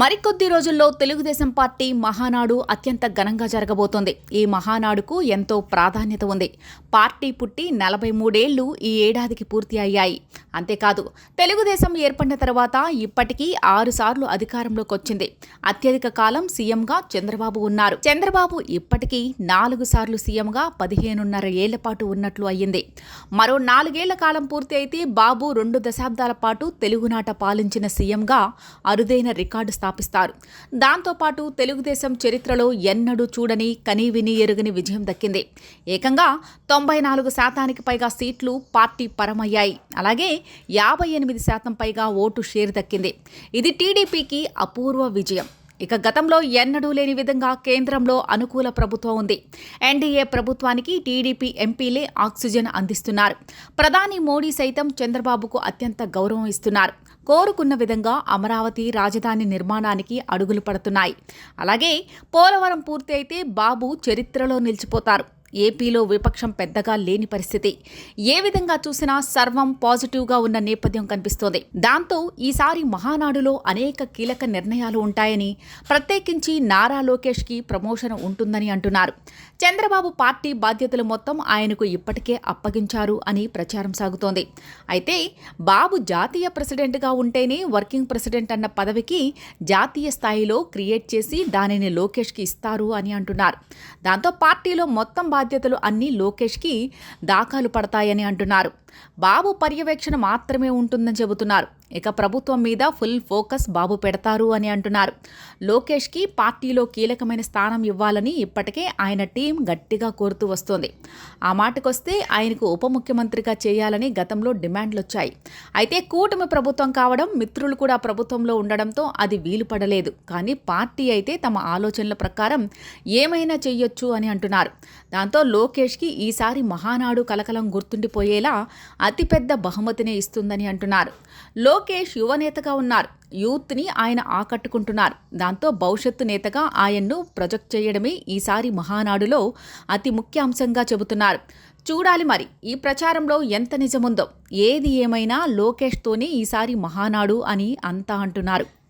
మరికొద్ది రోజుల్లో తెలుగుదేశం పార్టీ మహానాడు అత్యంత ఘనంగా జరగబోతోంది. ఈ మహానాడుకు ఎంతో ప్రాధాన్యత ఉంది. పార్టీ పుట్టి నలభై మూడేళ్ళు ఈ ఏడాదికి పూర్తి అయ్యాయి. అంతేకాదు తెలుగుదేశం ఏర్పడిన తర్వాత ఇప్పటికీ ఆరుసార్లు అధికారంలోకి వచ్చింది. అత్యధిక కాలం సీఎంగా చంద్రబాబు ఉన్నారు. చంద్రబాబు ఇప్పటికీ నాలుగు సార్లు సీఎంగా పదిహేనున్నర ఏళ్ళ పాటు ఉన్నట్లు అయ్యింది. మరో నాలుగేళ్ళ కాలం పూర్తి అయితే బాబు రెండు దశాబ్దాల పాటు తెలుగునాట పాలించిన సీఎంగా అరుదైన రికార్డు స్థాపిస్తారు. దాంతోపాటు తెలుగుదేశం చరిత్రలో ఎన్నడూ చూడని కనీవిని ఎరుగని విజయం దక్కింది. ఏకంగా తొంభై నాలుగు శాతానికి పైగా సీట్లు పార్టీ పరమయ్యాయి. అలాగే యాభై ఎనిమిది శాతం పైగా ఓటు షేర్ దక్కింది. ఇది టీడీపీకి అపూర్వ విజయం. ఇక గతంలో ఎన్నడూ లేని విధంగా కేంద్రంలో అనుకూల ప్రభుత్వం ఉంది. ఎన్డీఏ ప్రభుత్వానికి టీడీపీ ఎంపీలే ఆక్సిజన్ అందిస్తున్నారు. ప్రధాని మోడీ సైతం చంద్రబాబుకు అత్యంత గౌరవం ఇస్తున్నారు. కోరుకున్న విధంగా అమరావతి రాజధాని నిర్మాణానికి అడుగులు పడుతున్నాయి. అలాగే పోలవరం పూర్తి అయితే బాబు చరిత్రలో నిలిచిపోతారు. ఏపీలో విపక్షం పెద్దగా లేని పరిస్థితి. ఏ విధంగా చూసినా సర్వం పాజిటివ్గా ఉన్న నేపథ్యం కనిపిస్తోంది. దాంతో ఈసారి మహానాడులో అనేక కీలక నిర్ణయాలు ఉంటాయని ప్రత్యేకించి నారా లోకేష్కి ప్రమోషన్ ఉంటుందని అంటున్నారు. చంద్రబాబు పార్టీ బాధ్యతలు మొత్తం ఆయనకు ఇప్పటికే అప్పగించారు అని ప్రచారం సాగుతోంది. అయితే బాబు జాతీయ ప్రెసిడెంట్గా ఉంటేనే వర్కింగ్ ప్రెసిడెంట్ అన్న పదవికి జాతీయ స్థాయిలో క్రియేట్ చేసి దానిని లోకేష్కి ఇస్తారు అని అంటున్నారు. దాంతో పార్టీలో మొత్తం బాధ్యతలు అన్నీ లోకేష్కి దాఖలు పడతాయని అంటున్నారు. బాబు పర్యవేక్షణ మాత్రమే ఉంటుందని చెబుతున్నారు. ఇక ప్రభుత్వం మీద ఫుల్ ఫోకస్ బాబు పెడతారు అని అంటున్నారు. లోకేష్కి పార్టీలో కీలకమైన స్థానం ఇవ్వాలని ఇప్పటికే ఆయన టీం గట్టిగా కోరుతూ వస్తోంది. ఆ మాటకొస్తే ఆయనకు ఉప ముఖ్యమంత్రిగా చేయాలని గతంలో డిమాండ్లు వచ్చాయి అయితే కూటమి ప్రభుత్వం కావడం మిత్రులు కూడా ప్రభుత్వంలో ఉండడంతో అది వీలు పడలేదు. కానీ పార్టీ అయితే తమ ఆలోచనల ప్రకారం ఏమైనా చెయ్యొచ్చు అని అంటున్నారు. దాంతో లోకేష్కి ఈసారి మహానాడు కలకలం గుర్తుండిపోయేలా అతిపెద్ద బహుమతినే ఇస్తుందని అంటున్నారు. లోకేష్ యువనేతగా ఉన్నారు. యూత్ని ఆయన ఆకట్టుకుంటున్నారు. దాంతో భవిష్యత్తు నేతగా ఆయన్ను ప్రొజెక్ట్ చేయడమే ఈసారి మహానాడులో అతి ముఖ్య అంశంగా చెబుతున్నారు. చూడాలి మరి ఈ ప్రచారంలో ఎంత నిజముందో ఏది ఏమైనా లోకేష్తోనే ఈసారి మహానాడు అని అంతా అంటున్నారు.